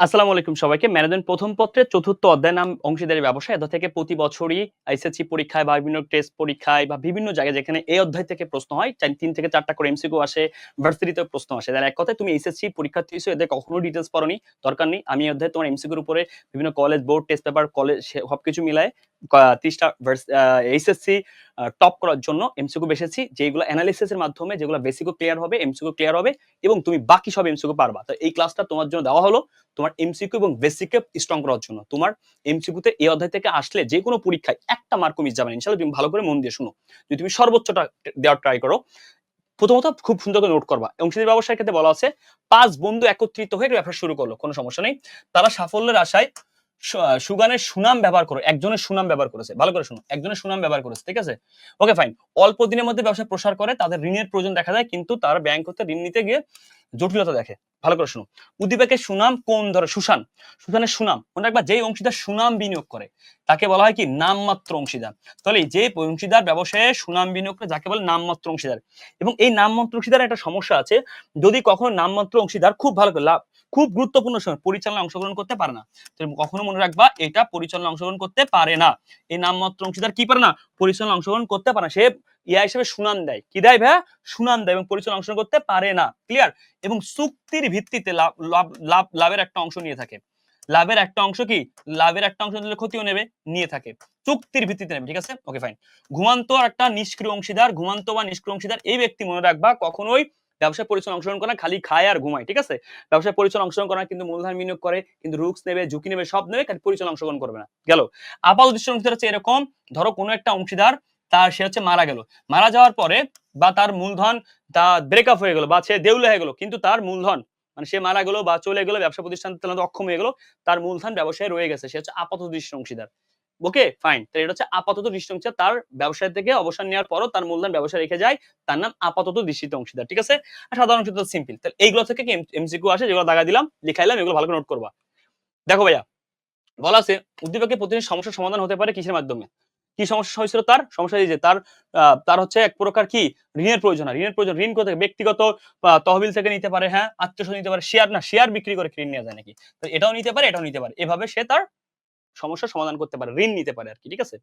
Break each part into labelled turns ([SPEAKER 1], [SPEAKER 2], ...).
[SPEAKER 1] আসসালামু আলাইকুম সবাইকে। ম্যানেজমেন্ট প্রথম পত্রের চতুর্থ অধ্যায় নাম অংশীদারি ব্যবসা এটা থেকে প্রতি বছরই আইসিএসি পরীক্ষায় বা বিভিন্ন টেস্ট পরীক্ষায় বা বিভিন্ন জায়গায় যেখানে এই অধ্যায় থেকে প্রশ্ন হয় তিন থেকে চারটা করে এমসিকিউ আসে ভার্সিটিতে প্রশ্ন আসে। তাহলে এক কথায় তুমি এসএসসি পরীক্ষার্থী হিসেবে এদের কখনো ডিটেলস পড়নি, দরকার নেই। আমি অধ্যায় তোমার এমসিকিউর উপরে বিভিন্ন college board test paper college সবকিছু মিলায় ত্রিশটা এইচএসসি টপ করার জন্য এমসিকিউ বেসেছি যেগুলো অ্যানালিসিসের মাধ্যমে, যেগুলো বেসিকও ক্লিয়ার হবে এমসিকিউ ক্লিয়ার হবে, এবং তুমি বাকি সব এমসিকিউ পারবা। তো এই ক্লাসটা তোমার জন্য দেওয়া হলো, তোমার এমসিকিউ এবং বেসিককে স্ট্রং করার জন্য। তোমার এমসিকিউতে এই অধ্যায় থেকে আসলে যে কোনো পরীক্ষায় একটা মার্কও মিস যাবে ইনশাআল্লাহ তুমি ভালো করে মন দিয়ে শুনো। যদি তুমি সর্বোচ্চটা দেওয়ার ট্রাই করো, প্রথমত খুব সুন্দর করে নোট করবা। অংশীদার ব্যবসার ক্ষেত্রে বলা আছে, পাঁচ বন্ধু একত্রিত হয়ে ব্যবসা শুরু করল, কোনো সমস্যা নেই। তারা সাফল্যের আশায় সুগানের সুনাম ব্যবহার করো, একজনের সুনাম ব্যবহার করেছে, ভালো করে শুনো, একজনের সুনাম ব্যবহার করেছে, ঠিক আছে? ওকে ফাইন অল্প দিনের মধ্যে ব্যবসা প্রসার করে, তাদের ঋণের প্রয়োজন দেখা যায়, কিন্তু তার ব্যাংক হতে ঋণ নিতে গিয়ে জটিলতা দেখে, ভালো করে শুনো। উদ্দীপকের সুনাম কোন ধরে, সুশান, সুশানের সুনাম, মনে রাখবা যেই অংশীদার সুনাম বিনিয়োগ করে, তাকে বলা হয় কি, নামমাত্র অংশীদার। তাহলে যে অংশীদার ব্যবসায়ে সুনাম বিনিয়োগ করে, যাকে বলে নামমাত্র অংশীদার, এবং এই নামমাত্র অংশীদার একটা সমস্যা আছে, যদি কখনো নামমাত্র অংশীদার, খুব ভালো করে লাভ খুব গুরুত্বপূর্ণ সময়, পরিচালনায় অংশগ্রহণ করতে পারে না। কখনো মনে রাখবা, এটা পরিচালনায় অংশগ্রহণ করতে পারে না। এই নামমাত্র অংশীদার কি পারে না? পরিচালনায় অংশগ্রহণ করতে পারে না। সে ইয়া হিসেবে সুনাম দেয়। কি দেয় ভাইয়া? সুনাম দেয় এবং পরিচালনা অংশগ্রহণ করতে পারে না। ক্লিয়ার এবং চুক্তির ভিত্তিতে লাভ লাভ লাভ, লাভের একটা অংশ নিয়ে থাকে। লাভের একটা অংশ কি? লাভের একটা অংশ দিলে ক্ষতিও নেবে, নিয়ে থাকে। চুক্তির ভিত্তিতে নেবে, ঠিক আছে? ওকে ফাইন ঘুমান্ত একটা নিষ্ক্রিয় অংশীদার, ঘুমান্ত বা নিষ্ক্রিয় অংশীদার এই ব্যক্তি মনে রাখবা কখনোই ব্যবসায় পরিচালনা অংশগ্রহণ করে, খালি খায় আর ঘুমায়, ঠিক আছে? ব্যবসায় পরিচালনা অংশগ্রহণ করে কিন্তু মূলধন বিনিয়োগ করে, কিন্তু রুক্স নেবে, ঝুঁকি নেবে, সব নেবে, খালি পরিচালনা অংশগ্রহণ করবে না। গেল। আপাত দৃষ্টি অংশীদার হচ্ছে এরকম, ধরো কোনো একটা অংশীদার, তার সে হচ্ছে মারা গেল। মারা যাওয়ার পরে বা তার মূলধন, তা ব্রেকআপ হয়ে গেল বা সে দেউলে হয়ে গেল, কিন্তু তার মূলধন মানে সে মারা গেল বা চলে গেল, ব্যবসা প্রতিষ্ঠান অক্ষম হয়ে গেল, তার মূলধন ব্যবসায় রয়ে গেছে। সে হচ্ছে আপাত দৃষ্টি অংশীদার। ওকে ফাইন তো এটা হচ্ছে আপাতত দৃষ্টি অংশীদার তার ব্যবসায় থেকে অবসর নেওয়ার পরও তার মূলধন ব্যবসায় রেখে যায়। তার নাম আপাতত দৃষ্টিতে অংশীদার, ঠিক আছে? আর সাধারণ অংশীদার সিম্পল তাহলে এইগুলো থেকে এমসিকিউ আসে? যেগুলো দাগা দিলাম লিখাইলাম এগুলো ভালো করে নোট করবা। দেখো ভাইয়া, বলা আছে উদ্দীপকের প্রতিদিন সমস্যার সমাধান হতে পারে কিসের মাধ্যমে? কি সমস্যা হয়েছিল তার? সমস্যা যে তার তার হচ্ছে এক প্রকার কি? ঋণের প্রয়োজন ঋণের প্রয়োজন, ঋণ কোথায়? ব্যক্তিগত তহবিল থেকে নিতে পারে হ্যাঁ? আত্মীয় নিতে পারে শেয়ার না শেয়ার বিক্রি করে ঋণ নেওয়া যায় নাকি? তো এটাও নিতে পারে, এটাও নিতে পারে। এভাবে সে তার সমস্যার সমাধান করতে পারে, ঋণ নিতে পারে আর কি ঠিক আছে?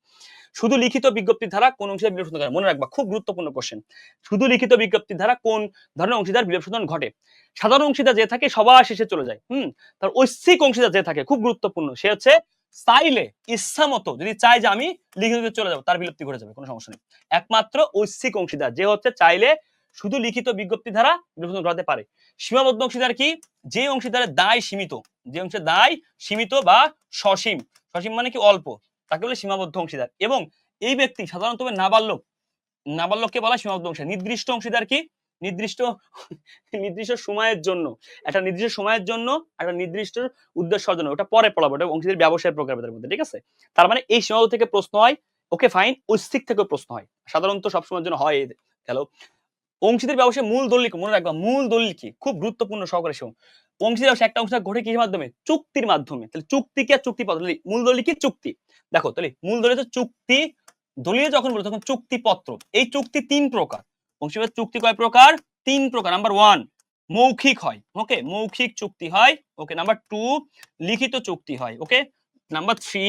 [SPEAKER 1] শুধু লিখিত বিজ্ঞপ্তির ধারা কোন অংশীদার বিলোপ শোধন মনে রাখবা, খুব গুরুত্বপূর্ণ কোশ্চেন শুধু লিখিত বিজ্ঞপ্তির ধারা কোন ধরনের অংশীদার বিলোপ শোধন ঘটে? সাধারণ অংশীদার যে থাকে, সবার শেষে চলে যায়, হুম? তার ঐচ্ছিক অংশীদার যে থাকে, খুব গুরুত্বপূর্ণ, সে হচ্ছে চাইলে, ইচ্ছা মতো, যদি চাই যে আমি লিখিত চলে যাব, তার বিলুপ্তি ঘটে যাবে, কোনো সমস্যা নেই। একমাত্র ঐচ্ছিক অংশীদার, যে হচ্ছে চাইলে শুধু লিখিত বিজ্ঞপ্তি দ্বারা বিলোপন ঘটাতে পারে। সীমাবদ্ধ অংশীদার কি? যে অংশীদারের দায় সীমিত। যে অংশের দায় সীমিত বা সসীম। সসীম মানে কি? অল্প। তাকে বলে সীমাবদ্ধ অংশীদার। এবং এই ব্যক্তি সাধারণত নাবালক। নাবালককে বলা সীমাবদ্ধ অংশীদার। নির্দিষ্ট অংশীদার কি? নির্দিষ্ট নির্দিষ্ট সময়ের জন্য। একটা নির্দিষ্ট সময়ের জন্য একটা নির্দিষ্ট উদ্দেশ্যের জন্য ওটা পরে পড়াবো। ওটা অংশীদার ব্যবসায় প্রকারের মধ্যে, ঠিক আছে? তার মানে এই সীমাবদ্ধ থেকে প্রশ্ন হয়, ওকে ফাইন ঐচ্ছিক থেকে প্রশ্ন হয়। সাধারণত সবসময়ের জন্য হয় গেল অংশীদার ব্যবসায় মূল দলিল মনে রাখবা, মূল দলিল কি? খুব গুরুত্বপূর্ণ সহকারে শোন। অংশীদার ব্যবসা একটা অংশীদার ঘটে কিসের মাধ্যমে? চুক্তির মাধ্যমে। তাহলে চুক্তি কি আর চুক্তি পত্র মূল দলিল কি? চুক্তি। দেখো, তাহলে মূল দলিল চুক্তি, দলিল যখন বলে তখন চুক্তিপত্র। এই চুক্তি তিন প্রকার। অংশীদার চুক্তি কয় প্রকার? তিন প্রকার। নাম্বার ওয়ান মৌখিক হয়। ওকে মৌখিক চুক্তি হয়। ওকে নাম্বার টু লিখিত চুক্তি হয়। ওকে নাম্বার থ্রি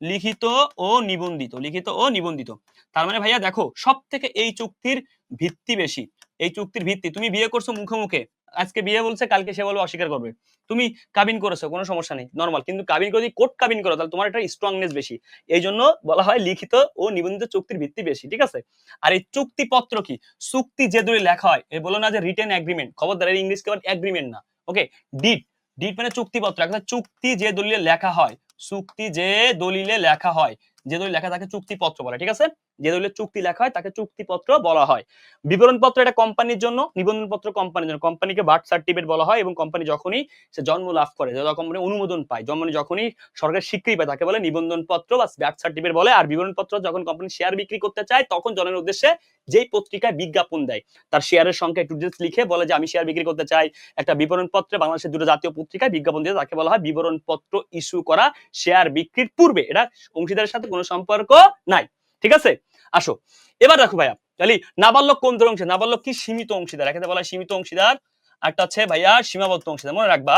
[SPEAKER 1] লিখিত ও নিবন্ধিত। লিখিত ও নিবন্ধিত। তার মানে ভাইয়া দেখো সব থেকে এই চুক্তির ভিত্তি বেশি। এই চুক্তির ভিত্তি। তুমি বিয়ে করছ মুখে আজকে বিয়ে বলছে, কালকে সে বলবে অস্বীকার করবে। তুমি কাবিন করেছ, কোনো সমস্যা নেই নর্মাল কিন্তু কাবিন করে যদি কোর্ট কাবিন করো, তাহলে তোমার একটা স্ট্রংনেস বেশি। এই জন্য বলা হয় লিখিত ও নিবন্ধিত চুক্তির ভিত্তি বেশি, ঠিক আছে? আর এই চুক্তিপত্র কি? চুক্তি যে দূরে লেখা হয়, এ বলো না যে রিটেন এগ্রিমেন্ট খবরদার ইংলিশ কেবল এগ্রিমেন্ট না। ওকে ডিট ডিট মানে চুক্তিপত্র। একটা চুক্তি যে দলিলে লেখা হয়, চুক্তি যে দলিলে লেখা হয়, যে দলিল লেখা তাকে চুক্তিপত্র বলে, ঠিক আছে? যে দলিলে চুক্তি লেখা হয়, তাকে চুক্তিপত্র বলা হয়। বিবরণ পত্র এটা কোম্পানির জন্য নিবন্ধন পত্র কোম্পানির জন্য। কোম্পানিকে বার্থ সার্টিফিকেট বলা হয় এবং কোম্পানি যখনই সে জন্ম লাভ করে কোম্পানি অনুমোদন পায় জন্ম যখনই সরকার স্বীকৃতি পায়, তাকে বলে নিবন্ধন পত্র বা বার্থ সার্টিফিকেট বলে। আর বিবরণ পত্র যখন কোম্পানি শেয়ার বিক্রি করতে চায়, তখন জনের উদ্দেশ্যে যেই পত্রিকায় বিজ্ঞাপন দেয়, তার শেয়ারের সংখ্যা একটু ডিটেলস লিখে বলে যে, আমি শেয়ার বিক্রি করতে চাই। একটা বিবরণ পত্রে বাংলাদেশের দুটো জাতীয় পত্রিকায় বিজ্ঞাপন দিয়ে তাকে বলা হয় বিবরণ পত্র ইস্যু করা শেয়ার বিক্রির পূর্বে। এটা অংশীদারের সাথে কোনো সম্পর্ক নাই। ঠিক আছে? আসো। এবার দেখো ভাইয়া, তাহলে নাবালক কোন ধরনের অংশীদার নাবালক কি সীমিত অংশীদার? এখানে বলা সীমিত অংশীদার। একটা হচ্ছে ভাইয়া সীমাবদ্ধ অংশীদার, মনে রাখবা।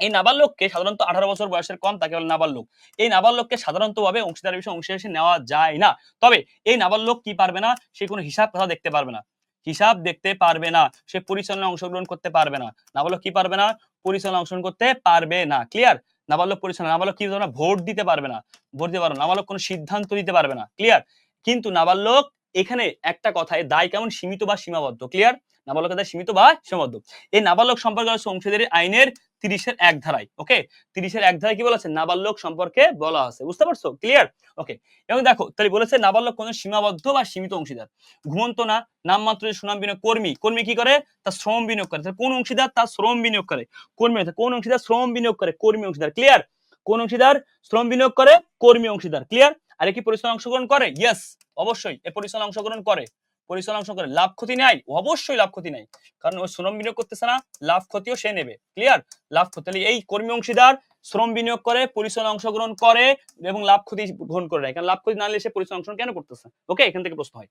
[SPEAKER 1] এই নাবালককে সাধারণত আঠারো বছর বয়সের কম, তাকে বলে নাবালক। এই নাবালককে সাধারণত ভাবে অংশীদার বিষয়ে অংশীদার হিসেবে নেওয়া যায় না। তবে এই নাবালক কি পারবে না? সে কোনো হিসাব কথা দেখতে পারবে না। হিসাব দেখতে পারবে না। সে পরিচালনা অংশগ্রহণ করতে পারবে না। নাবালক কি পারবে না? পরিচালনা অংশগ্রহণ করতে পারবে না। ক্লিয়ার নাবালক পরিচালনা, নাবালক কি তোমরা ভোট দিতে পারবে না, ভোট দিতে পারো নাবালক কোনো সিদ্ধান্ত দিতে পারবে না ক্লিয়ার কিন্তু নাবালক এখানে একটা কথায় দায় কেমন? সীমিত বা সীমাবদ্ধ ক্লিয়ার নাবালকের দায় সীমিত বা সীমাবদ্ধ। এই নাবালক সম্পর্কে অংশীদারি আইনের তিরিশের এক ধারায় ওকে তিরিশের এক ধারায় কি বলা আছে? নাবালক সম্পর্কে বলা আছে, বুঝতে পারছ? ক্লিয়ার ওকে এবং দেখো, তাহলে বলেছে নাবালক কোন সীমাবদ্ধ বা সীমিত অংশীদার। ঘুমন্ত না, নামমাত্র যে সুনাম বিনিয়োগ কর্মী কর্মী কি করে? তার শ্রম বিনিয়োগ করে। কোন অংশীদার? তার শ্রম বিনিয়োগ করে। কর্মী কোন অংশীদার শ্রম বিনিয়োগ করে? কর্মী অংশীদার। ক্লিয়ার কোন অংশীদার শ্রম বিনিয়োগ করে? কর্মী অংশীদার। ক্লিয়ার আর কি পরিচালনা অংশগ্রহণ করে? ইয়েস অবশ্যই, এ পরিচালনা অংশগ্রহণ করে। পরিচালনা করে, লাভ ক্ষতি নাই, অবশ্যই লাভ ক্ষতি নাই, কারণ ও শ্রম বিনিয়োগ করতেছে না, লাভ ক্ষতিও সে নেবে ক্লিয়ার লাভ ক্ষতি তাহলে এই কর্মী অংশীদার শ্রম বিনিয়োগ করে পরিচালনা অংশগ্রহণ করে এবং লাভ ক্ষতি গ্রহণ করে নেয়, কারণ লাভ ক্ষতি না নিলে সে পরিচালনা অংশগ্রহণ কেন করতেছে? ওকে এখান থেকে প্রশ্ন হয়।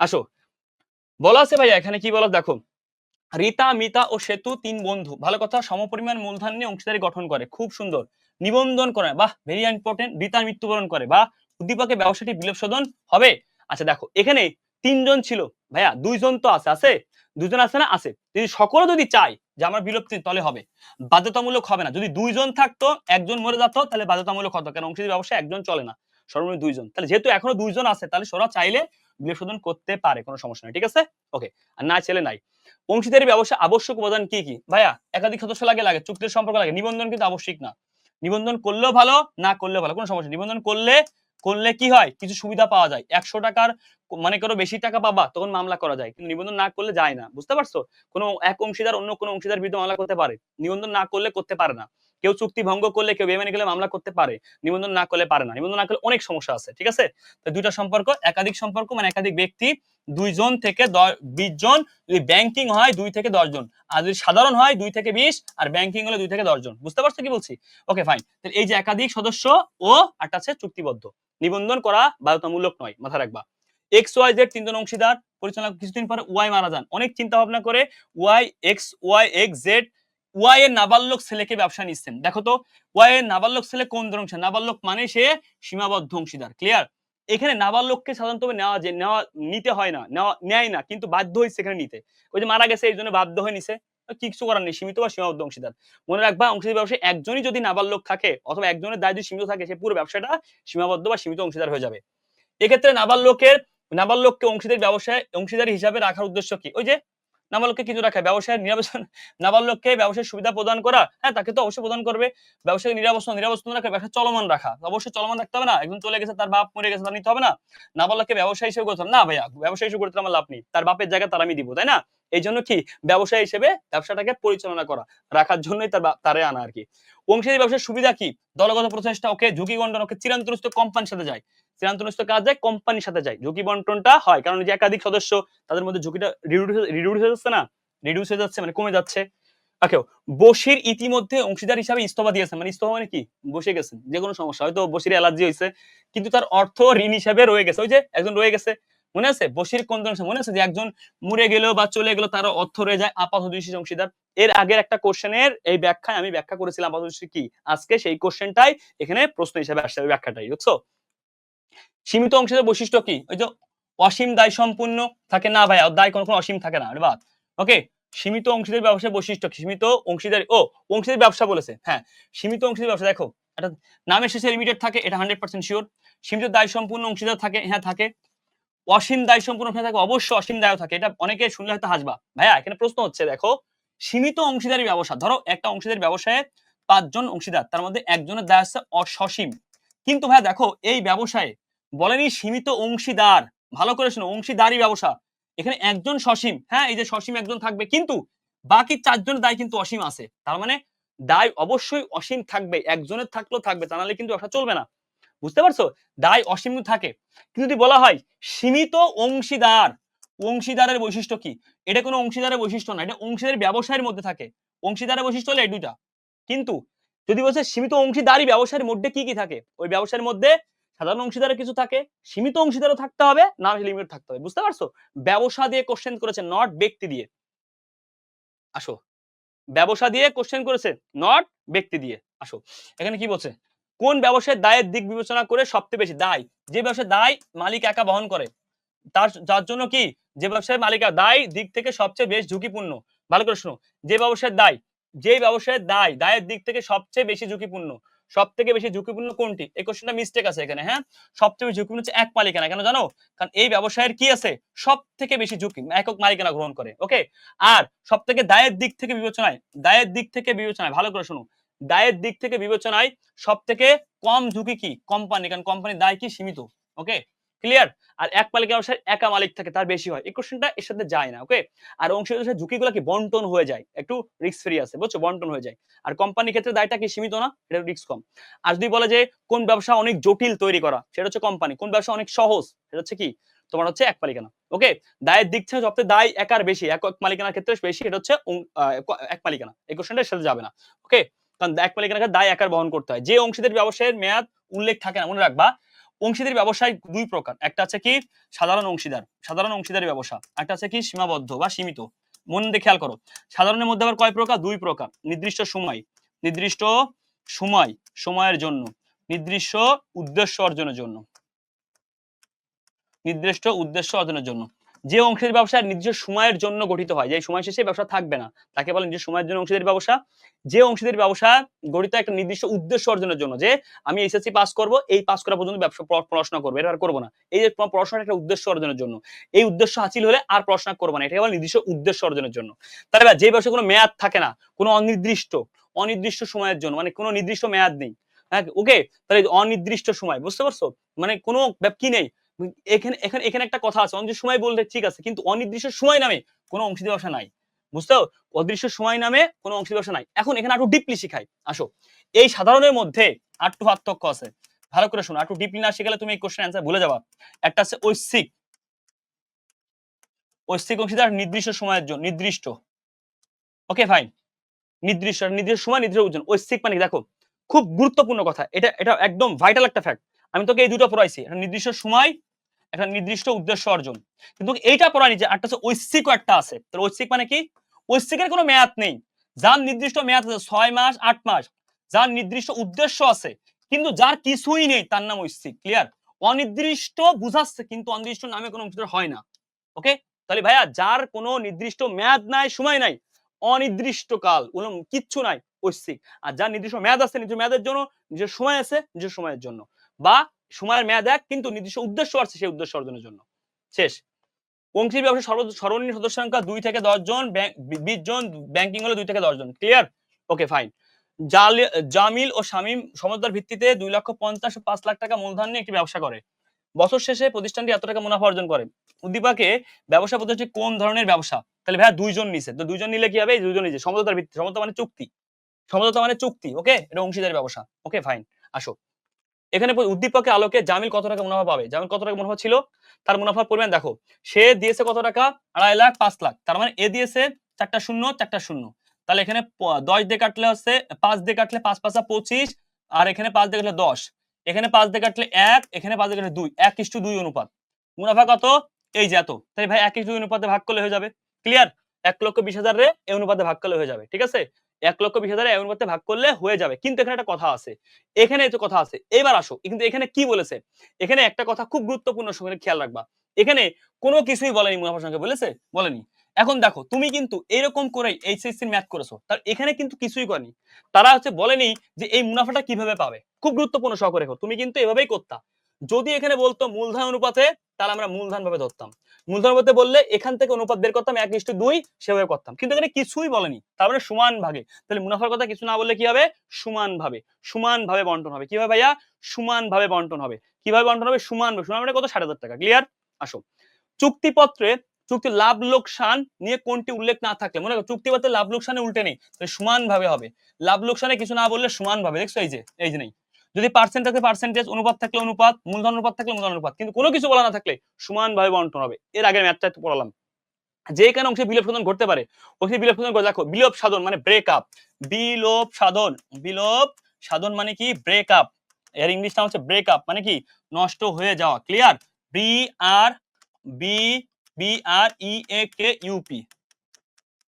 [SPEAKER 1] আসো, বলা আছে ভাইয়া, এখানে কি বলা, দেখো, রিতা, মিতা ও সেতু তিন বন্ধু, ভালো কথা, সমপরিমাণ মূলধন নিয়ে অংশীদারি গঠন করে, খুব সুন্দর, নিবন্ধন করে, বাহ ভেরি ইম্পর্টেন্ট রিতার মৃত্যুবরণ করে, বা উদ্দীপকে ব্যবসাটি বিলোপ শোধন হবে। আচ্ছা দেখো, এখানে তিনজন ছিল। ভাইয়া, দুইজন তো আছে আছে? দুজন আছে না? আছে। যদি সকলে যদি চায় যে আমার বিলুপ্তি তাহলে হবে, বাধ্যতামূলক হবে না। যদি দুইজন থাকতো, একজন মরে যেত, তাহলে বাধ্যতামূলক হতো। কারণ অংশীদারি ব্যবসায় একজন চলে না। সর্বনিম্ন দুইজন। তাহলে যেহেতু এখনও দুইজন আছে, তাহলে সোরা চাইলে বিলোপ শোধন করতে পারে, কোনো সমস্যা নেই, ঠিক আছে? ওকে আর না চাইলে নাই। অংশীদারি ব্যবসা আবশ্যক উপাদান কি কি? ভাইয়া, একাধিক সদস্য লাগে লাগে, চুক্তির সম্পর্ক লাগে। নিবন্ধন কিন্তু আবশ্যিক না। নিবন্ধন করলেও ভালো, না করলেও ভালো, কোনো সমস্যা নিবন্ধন করলে করলে কি হয়? কিছু সুবিধা পাওয়া যায়। একশো টাকার মানে করো বেশি টাকা পাবা, তখন মামলা করা যায়। কিন্তু নিবন্ধন না করলে যায় না। বুঝতে পারছ? কোনো এক অংশীদার অন্য কোনো অংশীদার বিরুদ্ধে মামলা করতে পারে। নিবন্ধন না করলে করতে পারে না। কেউ চুক্তি ভঙ্গ করলে, কেউ বেমানি গেলে মামলা করতে পারে, নিবন্ধন না করলে পারে না। নিবন্ধন না করলে অনেক সমস্যা আছে, ঠিক আছে? তো দুইটা সম্পর্ক, একাধিক সম্পর্ক মানে একাধিক ব্যক্তি, দুইজন থেকে বিশ জন, যদি ব্যাংকিং হয় দুই থেকে দশ জন, আর যদি সাধারণ হয় দুই থেকে বিশ, আর ব্যাংকিং হলে দুই থেকে দশ জন। বুঝতে পারছ কি বলছি? ওকে ফাইন তাহলে এই যে একাধিক সদস্য ও একটা আছে চুক্তিবদ্ধ। নিবন্ধন করা বাধ্যতামূলক নয় মাথা রাখবা। এক্স ওয়াই জেড তিনজন অংশীদার পরিচালনা কিছুদিন পরে ওয়াই মারা যান। অনেক চিন্তা ভাবনা করে Y X Y X Z Y এর নাবালক ছেলেকে ব্যবসা নিচ্ছেন। দেখো তো ওয়াই এর নাবালক ছেলে কোন ধরনের অংশীদার? নাবালক মানে সে সীমাবদ্ধ অংশীদার ক্লিয়ার এখানে নাবালককে সাধারণত নেওয়া যে নেওয়া নিতে হয় না, নেওয়া নেয় না, কিন্তু বাধ্য হয়েছে এখানে নিতে। ওই যে মারা গেছে, এই জন্য বাধ্য হয়ে নিছে। কিছু করার নেই, সীমিত বা সীমাবদ্ধ অংশীদার। মনে রাখবা, অংশীদার ব্যবসায় একজনই যদি নাবালক থাকে, অথবা একজনের দায় যদি সীমিত থাকে, সে পুরো ব্যবসাটা সীমাবদ্ধ বা সীমিত অংশীদার হয়ে যাবে। এক্ষেত্রে নাবালকের নাবালককে অংশীদার ব্যবসায় অংশীদার হিসাবে রাখার উদ্দেশ্য কি? ওই যে নাবালককে কিছু রাখা। ব্যবসায়ের নিরাপত্তা নাবালককে ব্যবসায় সুবিধা প্রদান করা হ্যাঁ তাকে তো অবশ্যই প্রদান করবে। ব্যবসায়ী নিরাপত্তা নিরাপত্তা রাখা ব্যবসা চলমান রাখা। অবশ্যই চলমান রাখতে হবে না। একজন চলে গেছে, তার বাপ মরে গেছে তার নিতে হবে না। নাবালককে ব্যবসায়ী হিসেবে করতে না ভাইয়া, ব্যবসায়ী হিসেবে করতে আমার লাভ নেই। তার বাপের জায়গা তার আমি দিব, তাই না? এই জন্য কি ব্যবসায়ী হিসেবে ব্যবসাটাকে পরিচালনা করা, রাখার জন্যই তার তারে আনা আর কি। অংশীদারি ব্যবসার সুবিধা কি? দলগত প্রচেষ্টা, ওকে ঝুঁকি বন্টন, ওকে চিরান্তরস্থ কোম্পানির সাথে যায়। চিরান্তরস্থ কাজ যায় কোম্পানির সাথে যায়। ঝুঁকি বন্টনটা হয়, কারণ যে একাধিক সদস্য, তাদের মধ্যে ঝুঁকিটা রিডিউস হয়ে যাচ্ছে না? রিডিউস হয়ে যাচ্ছে মানে কমে যাচ্ছে। ওকে বসির ইতিমধ্যে অংশীদার হিসাবে ইস্তফা দিয়েছেন মানে ইস্তফা মানে কি? বসে গেছেন যে কোনো সমস্যা, হয়তো বসির অ্যালার্জি হয়েছে, কিন্তু তার অর্থ ঋণ হিসাবে রয়ে গেছে। ওই যে একজন রয়ে গেছে মনে আছে? বসির কোন ধরনের মনে আছে যে একজন মরে গেল বা চলে গেল তার অর্থ রয়ে যায় আপাতত দৃষ্টি অংশীদার? এর আগের একটা কোশ্চেনের এই ব্যাখ্যায় আমি ব্যাখ্যা করেছিলাম আপাতত দৃষ্টি কি? আজকে সেই কোশ্চেনটাই এখানে প্রশ্ন হিসাবে আসছে ওই ব্যাখ্যাটাই, বুঝছ? সীমিত অংশীদার বৈশিষ্ট্য কি? ওই যে অসীম দায় সম্পূর্ণ থাকে না ভাই দায় কোনো কোনো অসীম থাকে না বাদ ওকে সীমিত অংশীদার ব্যবসার বৈশিষ্ট্য? সীমিত অংশীদারি, ও, অংশীদারি ব্যবসা বলেছে হ্যাঁ। সীমিত অংশীদার ব্যবসা, দেখো এটা নামের শেষে লিমিটেড থাকে, এটা হান্ড্রেড পার্সেন্ট শিওর সীমিত দায় সম্পূর্ণ অংশীদার থাকে হ্যাঁ থাকে। অসীম দায় সম্পূর্ণ থাকে অবশ্যই অসীম দায় থাকে। এটা অনেকে শুনলে হয়তো হাসবা। ভাইয়া, এখানে প্রশ্ন হচ্ছে, দেখো, সীমিত অংশীদারি ব্যবসা, ধরো একটা অংশীদারি ব্যবসায় পাঁচজন অংশীদার, তার মধ্যে একজনের দায় আছে অসীম। কিন্তু ভাইয়া, দেখো, এই ব্যবসায় বলেনি সীমিত অংশীদার। ভালো করে শোনো, অংশীদারি ব্যবসা। এখানে একজন সসীম হ্যাঁ এই যে সসীম একজন থাকবে, কিন্তু বাকি চারজনের দায় কিন্তু অসীম আছে। তার মানে দায় অবশ্যই অসীম থাকবে, একজনের থাকলেও থাকবে, তা নাহলে কিন্তু ব্যবসা চলবে না। বুঝতে পারছ? দায় অসীম থাকে। কিন্তু যদি বলা হয়, সীমিত অংশীদার, অংশীদারের বৈশিষ্ট্য কি? এটা কোনো অংশীদারের বৈশিষ্ট্য না, এটা অংশীদারের ব্যবসায়ের মধ্যে থাকে। অংশীদারের বৈশিষ্ট্য হলো এই দুইটা। কিন্তু যদি বলছে সীমিত অংশীদারি ব্যবসায়ের মধ্যে কি কি থাকে? ওই ব্যবসায়ের মধ্যে সাধারণ অংশীদারের কিছু থাকে, সীমিত অংশীদারও থাকতে হবে, না লিমিট থাকতে হবে। বুঝতে পারছ? ব্যবসা দিয়ে কোশ্চেন করেছে নট ব্যক্তি দিয়ে। আসো। ব্যবসা দিয়ে কোশ্চেন করেছে নট ব্যক্তি দিয়ে। আসো। এখানে কি বলছে? কোন ব্যবসায় দায়ের দিক বিবেচনা করে সবচেয়ে বেশি দায়? যে ব্যবসায় দায় মালিক একা বহন করে। তার, যার জন্য কি? যে ব্যবসায় মালিকা দায় দিক থেকে সবচেয়ে বেশ ঝুঁকিপূর্ণ। ভালো করে শোনো। যে ব্যবসায় দায় যে ব্যবসায় দায়, দায়ের দিক থেকে সবচেয়ে বেশি ঝুঁকিপূর্ণ। সব থেকে বেশি ঝুঁকিপূর্ণ কোনটি? এই কোশ্চেনটা মিস্টেক আছে এখানে হ্যাঁ? সবচেয়ে বেশি ঝুঁকিপূর্ণ হচ্ছে এক মালিকানা। কেন জানো? কারণ এই ব্যবসায়ের কি আছে? সব থেকে বেশি ঝুঁকি, একক মালিকানা গ্রহণ করে ওকে আর সব থেকে দায়ের দিক থেকে বিবেচনায়, দায়ের দিক থেকে বিবেচনায়, ভালো করে শোনো। দায়ের দিক থেকে বিবেচনায় সব থেকে কম ঝুঁকি কি? কোম্পানি, কারণ কোম্পানির দায় কি? সীমিত ওকে ক্লিয়ার আর এক মালিক ব্যবসায় একা মালিক থাকে, তার বেশি হয়। এই কোশ্চেনটা এর সাথে যায় না ওকে আর অংশীদারের ঝুঁকিগুলো কি? বন্টন হয়ে যায়, একটু রিস্ক ফ্রি আছে, বুঝছ? বন্টন হয়ে যায়। আর কোম্পানির ক্ষেত্রে দায়টা কি? সীমিত না এটা রিস্ক কম। আর যদি বলে যে, কোন ব্যবসা অনেক জটিল তৈরি করা, সেটা হচ্ছে কোম্পানি। কোন ব্যবসা অনেক সহজ, সেটা হচ্ছে কি? তোমার হচ্ছে এক মালিকানা ওকে দায়ের দিক থেকে সবচেয়ে দায় একার বেশি, এক মালিকানার ক্ষেত্রে বেশি এটা হচ্ছে এক মালিকানা। এই কোশ্চেনটা সাথে যাবে না ওকে কারণ এক মালিকানাকে দায় একার বহন করতে হয়। যে অংশীদার ব্যবসায়ের মেয়াদ উল্লেখ থাকে না, মনে রাখবা। অংশীদারি ব্যবসায় দুই প্রকার। একটা আছে কি? সাধারণ অংশীদার, সাধারণ অংশীদারি ব্যবসা। একটা আছে কি? সীমাবদ্ধ বা সীমিত। মন দিয়ে খেয়াল করো। সাধারণের মধ্যে আবার কয় প্রকার? দুই প্রকার। নির্দিষ্ট সময় নির্দিষ্ট সময়, সময়ের জন্য। নির্দিষ্ট উদ্দেশ্য অর্জনের জন্য। নির্দিষ্ট উদ্দেশ্য অর্জনের জন্য। যে অংশীদারি ব্যবসা নির্দিষ্ট সময়ের জন্য গঠিত হয়, যে সময় শেষে ব্যবসা থাকবে না, তাকে বলে নিজস্ব সময়ের জন্য অংশীদারি ব্যবসা। যে অংশীদারি ব্যবসা গঠিত একটা নির্দিষ্ট উদ্দেশ্য অর্জনের জন্য, যে আমি এসএসসি পাস করব, এই পাস করা পর্যন্ত ব্যবসা পড়াশোনা করব এটা আর করব না। এই যে পড়াশোনার একটা উদ্দেশ্য অর্জনের জন্য, এই উদ্দেশ্য হাসিল হলে আর পড়াশোনা করব না এটা বলে নির্দিষ্ট উদ্দেশ্য অর্জনের জন্য। তাহলে যে ব্যবসা কোনো মেয়াদ থাকে না, কোনো অনির্দিষ্ট অনির্দিষ্ট সময়ের জন্য মানে কোনো নির্দিষ্ট মেয়াদ নেই হ্যাঁ ওকে তাহলে অনির্দিষ্ট সময়, বুঝতে পারছ? মানে কোনো কি নেই? এখানে এখানে এখানে একটা কথা আছে, অনির্দিষ্ট সময় বললে ঠিক আছে, কিন্তু অনির্দিষ্ট সময় নামে কোনো অংশীদার ব্যবসা নাই। বুঝতে অদৃশ্য সময় নামে কোনো অংশীদার ব্যবসা নাই। এখন এখানে আরও ডিপলি শিখাই। আসো। এই সাধারণের মধ্যে আটটু পার্থক্য আছে। ভালো করে শোনো আটটু ডিপলি না শিখালে তুমি এই কোশ্চেন অ্যান্সার ভুলে যাবা। একটা আছে ঐচ্ছিক। ঐচ্ছিক অংশীদার নির্দিষ্ট সময়ের জন্য, নির্দিষ্ট। ওকে ফাইন নির্দিষ্ট নির্দিষ্ট সময়, নির্দিষ্ট ওজন ঐচ্ছিক মানে দেখো, খুব গুরুত্বপূর্ণ কথা। এটা এটা একদম ভাইটাল একটা ফ্যাক্ট আমি তোকে এই দুটো পড়াইছি, একটা নির্দিষ্ট সময়, একটা নির্দিষ্ট উদ্দেশ্য অর্জন। কিন্তু এইটা পড়াইনি যে একটা হচ্ছে ঐচ্ছিকও একটা আছে। তাহলে ঐচ্ছিক মানে কি? ঐচ্ছিকের কোনো মেয়াদ নেই। যার নির্দিষ্ট মেয়াদ আছে ছয় মাস, আট মাস, যার নির্দিষ্ট উদ্দেশ্য আছে, কিন্তু যার কিছুই নেই, তার নাম ঐচ্ছিক। ক্লিয়ার অনির্দিষ্ট বুঝাচ্ছে, কিন্তু অনির্দিষ্ট নামে কোনো অংশীদার হয় না। ওকে তাহলে ভাইয়া, যার কোনো নির্দিষ্ট মেয়াদ নাই, সময় নাই, অনির্দিষ্টকাল কোনো কিচ্ছু নাই, ঐচ্ছিক। আর যার নির্দিষ্ট মেয়াদ আছে, নিজের মেয়াদের জন্য, নিজের সময় আছে, নিজের সময়ের জন্য। বা সময়ের মেয়াদ এক, কিন্তু নির্দিষ্ট উদ্দেশ্য আছে সেই উদ্দেশ্য অর্জনের জন্য। শেষ। অংশীর ব্যবসা সর্ব, সর্বনিম্ন সদস্য সংখ্যা দুই থেকে দশ জন বিশ জন ব্যাংকিং হলে দুই থেকে দশ জন। ক্লিয়ার ওকে ফাইন জামিল ও শামীম সমঝদার ভিত্তিতে দুই লক্ষ পঞ্চাশ পাঁচ লাখ টাকা মূলধন নিয়ে একটি ব্যবসা করে। বছর শেষে প্রতিষ্ঠানটি এত টাকা মুনাফা অর্জন করে। উদ্দীপাকে ব্যবসা প্রতিষ্ঠানটি কোন ধরনের ব্যবসা? তাহলে ভাইয়া দুইজন নিছে। তো দুইজন নিলে কি হবে? দুইজন নিছে। সমঝোতার ভিত্তি সমঝোতা মানে চুক্তি। সমঝোতা মানে চুক্তি। ওকে এটা অংশীদারি ব্যবসা। ওকে ফাইন আসো। এখানে উদ্দীপকের আলোকে জামিল কত টাকা মুনাফা পাবে? জামিল কত টাকা মুনাফা ছিল? তার মুনাফার পরিমাণ দেখো, সে দিয়েছে কত টাকা? আড়াই লাখ পাঁচ লাখ। তার মানে এ দিয়েছে চারটা শূন্য চারটা শূন্য। তাহলে এখানে দশ দিয়ে কাটলে হচ্ছে, পাঁচ দিয়ে কাটলে পাঁচ পাঁচা পঁচিশ, আর এখানে পাঁচ দিয়ে কাটলে দশ। এখানে পাঁচ দিয়ে কাটলে এক, এখানে পাঁচ দিয়ে কাটলে দুই। এক ইস্টু দুই অনুপাত। মুনাফা কত? এই যে এত। তাই ভাই এক ইস্টু দুই অনুপাতে ভাগ করলে হয়ে যাবে। ক্লিয়ার? এক লক্ষ বিশ হাজার রে এই অনুপাতে ভাগ করলে হয়ে যাবে। ঠিক আছে? এক লক্ষ বিশ হাজার এই অনুপাতে ভাগ করলে হয়ে যাবে। কিন্তু এখানে একটা কথা আছে। এখানে তো কথা আছে। এবার আসো। কিন্তু এখানে কি বলেছে? এখানে একটা কথা খুব গুরুত্বপূর্ণ সঙ্গে খেয়াল রাখবা। এখানে কোনো কিছুই বলেনি মুনাফার সঙ্গে বলেছে? বলেনি। এখন দেখো, তুমি কিন্তু এরকম করে এইচএসসি ম্যাথ করেছ। তার এখানে কিন্তু কিছুই করেনি। তারা হচ্ছে বলেনি যে এই মুনাফাটা কীভাবে পাবে? খুব গুরুত্বপূর্ণ সহকারে তুমি কিন্তু এভাবেই করতা। যদি এখানে বলতো মূলধন অনুপাতে, তাহলে আমরা মূলধন ভাবে ধরতাম। মূলধন অনুপাতে বললে এখান থেকে অনুপাত বের করতাম এক ইস্টু দুই, সেভাবে করতাম। কিন্তু এখানে কিছুই বলেনি। তার মানে সমান ভাগে। তাহলে মুনাফার কথা কিছু না বললে কি হবে? সমান ভাবে সমান ভাবে বন্টন হবে। কীভাবে ভাইয়া? সমান ভাবে বন্টন হবে। কীভাবে বন্টন হবে? সমান সমান মানে কত? ষাট হাজার টাকা। ক্লিয়ার আসো। চুক্তিপত্রে চুক্তি লাভ লোকসান নিয়ে কোনটি উল্লেখ না থাকলে, মনে করো চুক্তিপত্রে লাভ লোকসানে উল্টে নেই। তাহলে সমান ভাবে হবে। লাভ লোকসানে কিছু না বললে সমান ভাবে দেখছ? এই যে এই যে নেই। যদি পার্সেন্ট থাকে পার্সেন্টেজ অনুপাত থাকলে অনুপাত, মূলধন অনুপাত থাকলে মূলধন অনুপাত। কিন্তু কোনো কিছু বলা না থাকলে সমান ভাবে বন্টন হবে। এর আগে ম্যাথটা একটু পড়ালাম। যে কেন অংশে বিলোপ সাধন ঘটতে পারে ওখানে বিলোপ সাধন দেখো, বিলোপ সাধন মানে ব্রেক আপ বিলোপ সাধন বিলোপ সাধন মানে কি? ব্রেক আপ এর ইংলিশ নাম হচ্ছে ব্রেক আপ মানে কি? নষ্ট হয়ে যাওয়া। Clear B R B B R E A K U P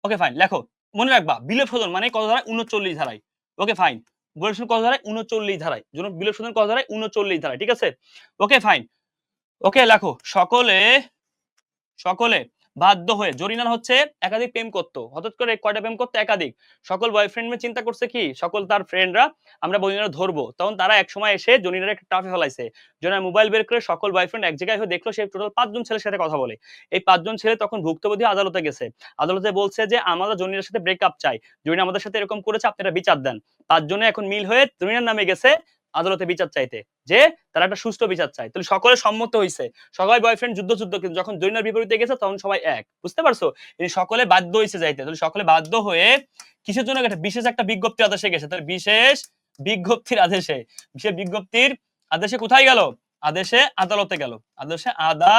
[SPEAKER 1] okay fine লেখো মনে রাখবা, বিলোপ শোধন মানে কত ধারায়? উনচল্লিশ ধারায়। ওকে ফাইন বিলোপ শোধন কত ধারায়? উনচল্লিশ ধারায়। জন্য বিলোপ শোধন কত ধারায়? উনচল্লিশ ধারায়, ঠিক আছে? ওকে ফাইন ওকে লেখো। সকলে সকলে বাধ্য হয়ে। জরিনার হচ্ছে একাধিক প্রেম করতো। হঠাৎ করে কয়টা প্রেম করতো? একাধিক। সকল বয়ফ্রেন্ড মেয়ে চিন্তা করছে কি? সকল তার ফ্রেন্ডরা আমরা বলিনার ধরবো। তখন তারা এক সময় এসে জরিনার একটা টাফে ফেলাইছে। জরিনার মোবাইল বের করে সকল বয়ফ্রেন্ড এক জায়গায় হয়ে দেখল সে টোটাল পাঁচজন ছেলের সাথে কথা বলে। এই পাঁচজন ছেলে তখন ভুক্তভোগী আদালতে গেছে। আদালতে বলছে যে, আমরা জরিনার সাথে ব্রেকআপ চাই। জরিনা আমাদের সাথে এরকম করেছে, আপনারা বিচার দেন। পাঁচজনে এখন মিল হয়ে জরিনার নামে গেছে আদালতে বিচার চাইতে, যে তারা একটা সুষ্ঠু বিচার চায়। তাহলে সকলে সম্মত হয়েছে সবাই বয়ফ্রেন্ড যুদ্ধ যুদ্ধ কিন্তু যখন জৈনার বিপরীতে গেছে, তখন সবাই এক। বুঝতে পারছ? সকলে বাধ্য হয়েছে যাইতে। তাহলে সকলে বাধ্য হয়ে কিসের জন্য একটা বিশেষ একটা বিজ্ঞপ্তি আদেশে গেছে? তাহলে বিশেষ বিজ্ঞপ্তির আদেশে, বিশেষ বিজ্ঞপ্তির আদেশে কোথায় গেল? আদেশে আদালতে গেল। আদেশে আদা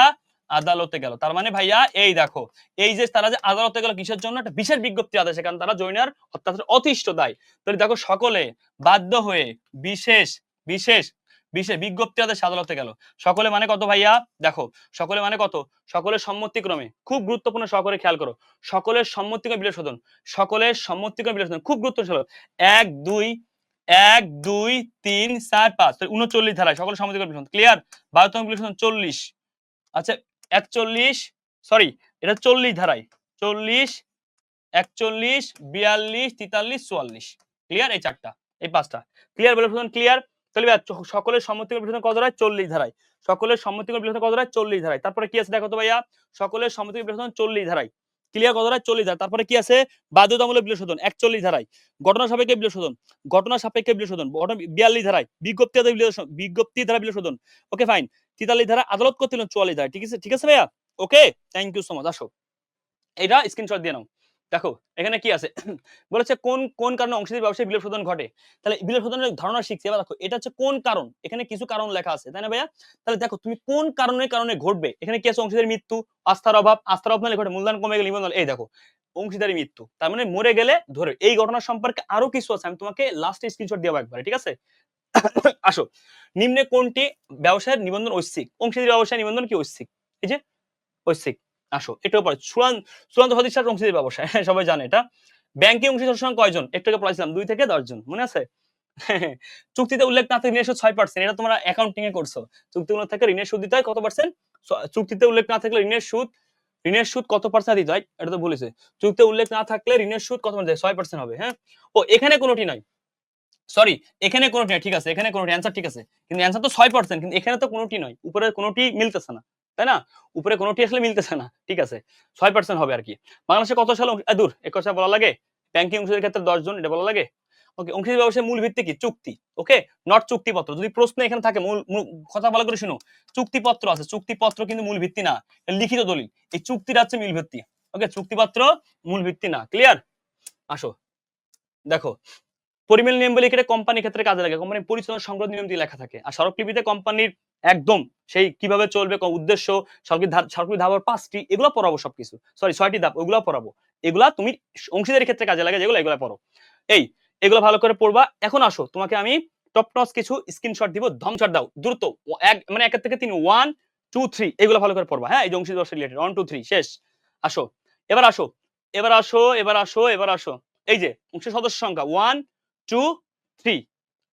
[SPEAKER 1] আদালতে গেল। তার মানে ভাইয়া, এই দেখো, এই যে তারা যে আদালতে গেল কিসের জন্য? একটা বিশেষ বিজ্ঞপ্তি আদেশে কারণ তারা জৈনার অত্যাচার অতিষ্ঠ দায়। তাহলে দেখো, সকলে বাধ্য হয়ে বিশেষ বিশেষ বিশেষ বিজ্ঞপ্তি আদেশ আদালতে গেল। সকলে মানে কত ভাইয়া? দেখো, সকলে মানে কত? সকলের সম্মতিক্রমে, খুব গুরুত্বপূর্ণ সকলে খেয়াল করো, সকলের সম্মতিক্রমে বিলের শোধন, সকলের সম্মতিক্রমে বিলের শোধন, খুব গুরুত্বপূর্ণ এক, দুই এক, দুই, তিন, চার, পাঁচ উনচল্লিশ ধারায় সকলের সম্মতিক্রমে ক্লিয়ার বিলের শোধন, চল্লিশ। আচ্ছা একচল্লিশ সরি এটা চল্লিশ ধারায়। চল্লিশ, একচল্লিশ, বিয়াল্লিশ, তেতাল্লিশ, চুয়াল্লিশ। ক্লিয়ার এই চারটা, এই পাঁচটা। ক্লিয়ার বলে শোধন ক্লিয়ার তাহলে সকলের সম্মতিকর বিলোচনা কত ধারায়? চল্লিশ ধারায়। সকলের সম্মতিকর বিলোচনা কত ধারায়? চল্লিশ ধারায়। তারপরে কি আছে দেখো তো ভাইয়া? সকলের সম্মতিকর বিলোচনা চল্লিশ ধারায়। ক্লিয়ার কত ধারায়? চল্লিশ ধারায়। তারপরে কি আছে? বাধ্যতামূলক বিলোচন একচল্লিশ ধারায়। ঘটনা সাপেক্ষে বিলোচন ঘটনা সাপেক্ষে বিলোচন বিয়াল্লিশ ধারায়। বিজ্ঞপ্তি বিজ্ঞপ্তি ধারা বিলোচন ওকে ফাইন তেতাল্লিশ ধারা আদালত করতে চুয়াল্লিশ ধারায় ঠিক আছে? ঠিক আছে ভাইয়া? Okay? Thank you so much আসো। এটা স্ক্রিনশট দিয়ে নাও। দেখো, এখানে কি আছে? বলেছে কোন কোন কারণে অংশীদার ব্যবসায় বিলোপ শোধন ঘটে? তাহলে বিলোপ শোধনের ধারণা শিখছি। এবার দেখো, এটা হচ্ছে কোন কারণ? এখানে কিছু কারণ লেখা আছে, তাই না ভাইয়া? তাহলে দেখো, তুমি কোন কারণে কারণে ঘটবে? এখানে কি আছে? অংশীদার মৃত্যু, আস্থার অভাব আস্থার অভাব নাহলে ঘটে, মূলধন কমে গেলে নিবন্ধন, এই দেখো অংশীদারি মৃত্যু। তার মানে মরে গেলে, ধরে, এই ঘটনা সম্পর্কে আরও কিছু আছে, আমি তোমাকে লাস্টে স্ক্রিনশট দেবো একবারে, ঠিক আছে? আসো নিম্নে কোনটি ব্যবসায়ের নিবন্ধন ঐচ্ছিক? অংশীদারি ব্যবসায় নিবন্ধন কি ঐচ্ছিক? এই যে ঐচ্ছিক আসো এটাও পরে চূড়ান্ত চূড়ান্ত প্রতিষ্ঠান অংশীদারি ব্যবসা হ্যাঁ, সবাই জানে এটা। ব্যাংকিং অংশীদার সংখ্যা কয়জন? একটু পড়াইছিলাম দুই থেকে দশ জন মনে আছে? চুক্তিতে উল্লেখ না থাকে ঋণের ছয় পার্সেন্ট এটা তোমরা অ্যাকাউন্টিং এ করছ। চুক্তি উল্লেখ থাকে ঋণের সুদ দিতে হয় কত পার্সেন্ট চুক্তিতে উল্লেখ না থাকলে ঋণের সুদ ঋণের সুদ কত পার্সেন্ট দিতে হয়? এটা তো বলেছে চুক্তিতে উল্লেখ না থাকলে ঋণের সুদ কত পার্সেন্ট ছয় পার্সেন্ট হবে হ্যাঁ? ও এখানে কোনোটি নয় সরি এখানে কোনোটি নয় ঠিক আছে, এখানে কোনোটি অ্যান্সার ঠিক আছে, কিন্তু অ্যান্সার তো ছয় পার্সেন্ট কিন্তু এখানে তো কোনোটি নয়, উপরে কোনোটি মিলতেছে না, তাই না? উপরে কোনোটি আসলে মিলতেছে না, ঠিক আছে, ছয় পার্সেন্ট হবে আর কি। বাংলাদেশে কত সাল দূর, এ কথা বলা লাগে? ব্যাংকিং অংশীদারের ক্ষেত্রে দশ জন, এটা বলা লাগে? ওকে অংশীদার ব্যবসায় মূল ভিত্তি কি? চুক্তি ওকে নট চুক্তিপত্র, যদি প্রশ্ন এখানে থাকে, মূল কথা ভালো করে শুনো, চুক্তিপত্র আছে, চুক্তিপত্র কিন্তু মূল ভিত্তি না লিখিত দলিল, এই চুক্তিটা হচ্ছে মূল ভিত্তি ওকে চুক্তিপত্র মূল ভিত্তি না ক্লিয়ার আসো, দেখো পরিমেল নিয়ম বলে এখানে কোম্পানির ক্ষেত্রে কাজে লাগে। কোম্পানির পরিচালনা সংক্রান্ত দিয়ে লেখা থাকে। আর স্মারকলিপিতে কোম্পানির একদম সেই কীভাবে চলবে উদ্দেশ্য সরকারি সরকারি ধাবার পাঁচটি, এগুলো পড়াবো সবকিছু। সরি ছয়টি ধাপ, ওগুলো পড়াবো। এগুলা তুমি অংশীদারের ক্ষেত্রে কাজে লাগে, যেগুলো এগুলো পড়ো। এই, এগুলো ভালো করে পড়বা। এখন আসো, তোমাকে আমি টপ টস কিছু স্ক্রিনশট দিব ধমশট দাও, দ্রুত। এক মানে একের থেকে তিন ওয়ান টু থ্রি এগুলো ভালো করে পড়বা। হ্যাঁ এই যে অংশীদার রিলেটেড ওয়ান টু থ্রি শেষ। আসো। এবার আসো এবার আসো এবার আসো এবার আসো। এই যে অংশ সদস্য সংখ্যা ওয়ান টু থ্রি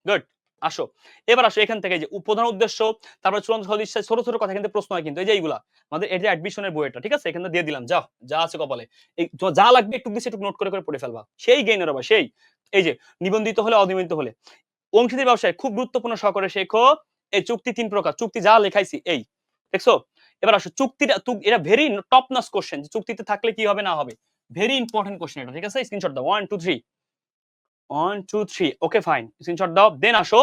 [SPEAKER 1] গুড আসো। এবার আসো এখান থেকে যে প্রধান উদ্দেশ্য, তারপরে চূড়ান্ত সদিচ্ছা ছোট ছোট কথা কিন্তু প্রশ্ন হয় কিন্তু এই যে এইগুলা, আমাদের যে অ্যাডমিশনের বইটা ঠিক আছে? এখানে দিয়ে দিলাম, যাও, যা আছে কপালে। যা লাগবে একটু দিচ্ছে একটু নোট করে করে পড়ে ফেলবা। সেই গেইনের আবার সেই। এই যে, নিবন্ধিত হলে, অনিবন্ধিত হলে। অংশীদার ব্যবসায় খুব গুরুত্বপূর্ণ সহকারে শেখো, এই চুক্তি তিন প্রকার, চুক্তি যা লেখাইছি, এই। দেখছ? এবার আসো, চুক্তিটা এটা ভেরি টপ নাস কোশ্চেন চুক্তিতে থাকলে কি হবে, না হবে? ভেরি ইম্পর্টেন্ট কোশ্চেন এটা, ঠিক আছে? স্ক্রিনশট দাও one two three okay fine screenshot দাও দেন আসো।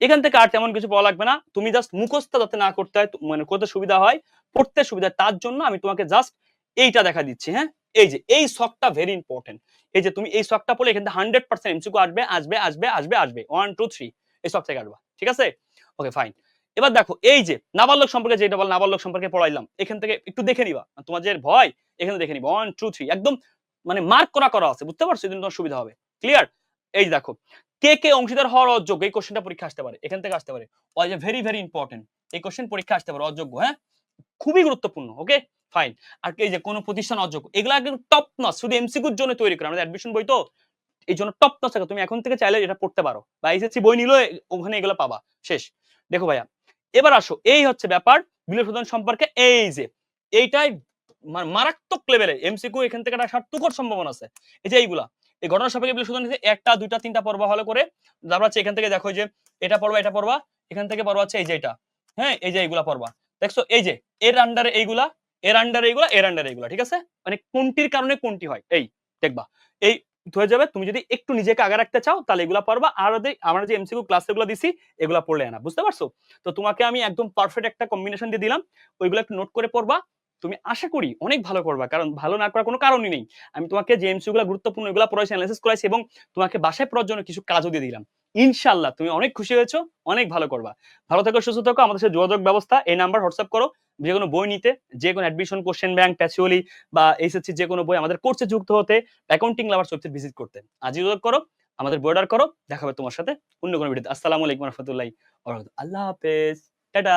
[SPEAKER 1] এখান থেকে আর তেমন কিছু পাওয়া লাগবে না। তুমি জাস্ট মুখস্থ যাতে না করতে হয় মানে করতে সুবিধা হয়, পড়তে সুবিধা তার জন্য আমি তোমাকে জাস্ট এইটা দেখা দিচ্ছি হ্যাঁ? এই যে, এই শখটা ভেরি ইম্পর্টেন্ট এই যে, তুমি এই শখটা পড়লে এখান থেকে হান্ড্রেড পার্সেন্ট এমসিকিউ আসবে আসবে আসবে আসবে আসবে। ওয়ান টু থ্রি এই শখ থেকে আসবা ঠিক আছে? ওকে ফাইন এবার দেখো, এই যে, নাবালক সম্পর্কে যেটা বল, নাবালক সম্পর্কে পড়াইলাম, এখান থেকে একটু দেখে নিবা। তোমাদের ভয়, এখানে দেখে নিবা। ওয়ান টু থ্রি একদম মানে মার্ক করা করা আছে, বুঝতে পারছ? তোমার সুবিধা হবে। ক্লিয়ার এই দেখো, কে কে অংশীদার হওয়ার অযোগ্য? এই কোশ্চেনটা পরীক্ষা আসতে পারে, এখান থেকে আসতে পারে। ভেরি ভেরি ইম্পর্টেন্ট এই কোশ্চেন পরীক্ষা আসতে পারে, অযোগ্য হ্যাঁ? খুবই গুরুত্বপূর্ণ ওকে ফাইন আর এই যে কোন প্রতিষ্ঠান অযোগ্য, এগুলা একদম টপ নচ শুধু এমসিকিউর জন্য তৈরি করা, আমাদের অ্যাডমিশন বই তো, এই জন্য টপ নচ থাকে তুমি এখন থেকে চাইলে এটা পড়তে পারো। বা এইচএসসি বই নিলেও ওখানে এগুলো পাবা, শেষ। দেখো ভাইয়া, এবার আসো, এই হচ্ছে ব্যাপার বিল শোধন সম্পর্কে, এই যে, এইটাই মারাত্মক লেভেলে এমসিকিউ এখান থেকে একটা সার্থকর সম্ভাবনা আছে। এই যে এইগুলা এই ঘটনা সাপেক্ষে শোধন হচ্ছে একটা, দুইটা, তিনটা পর্ব হলো করে। তারপর হচ্ছে এখান থেকে দেখো যে, এটা পড়বা এটা পড়বা এখান থেকে পড়বা হচ্ছে এই যে এটা। হ্যাঁ এই যে এইগুলা পড়বা দেখছ, এই যে, এর আন্ডারে এইগুলা, এর আন্ডারে এইগুলা, এর আন্ডারে এইগুলা, ঠিক আছে? মানে কোনটির কারণে কোনটি হয়? এই, দেখবা। এই হয়ে যাবে, তুমি যদি একটু নিজেকে আগে রাখতে চাও, তাহলে এগুলা পড়বা। আর যদি আমরা যে এমসিকিউ ক্লাস এগুলো দিছি, এগুলা পড়লে না, বুঝতে পারছ? তো তোমাকে আমি একদম পারফেক্ট একটা কম্বিনেশন দিয়ে দিলাম। ওইগুলো একটু নোট করে পড়বা। তুমি আশা করি অনেক ভালো করবা। কারণ ভালো না করার কোনো কারণই নেই। আমি তোমাকে যে এমসিকিউ গুলো গুরুত্বপূর্ণ এগুলো পড়াইছি অ্যানালাইসিস করাইছি এবং তোমাকে বাসায় পড়ার জন্য কিছু কাজও দিয়ে দিলাম। ইনশাআল্লাহ তুমি অনেক খুশি হয়েছো, অনেক ভালো করবা। ভালো থাকো, সুস্থ থাকো, আমাদের সাথে যোগাযোগ ব্যবস্থা। এই নাম্বার হোয়াটসঅ্যাপ করো। যে কোনো বই নিতে, যে কোনো অ্যাডমিশন কোশ্চেন ব্যাংক প্যাচুয়ালি বা এইচএসসি যে কোনো বই আমাদের কোর্সে যুক্ত হতে অ্যাকাউন্টিং লাভার্স ওয়েবসাইট ভিজিট করতে। আজই যোগাযোগ করো, আমাদের বর্ডার করো, দেখা হবে তোমার সাথে অন্য কোনো ভিডিওতে আসসালামু আলাইকুম রহমতুল্লাহ আল্লাহ হাফেজ।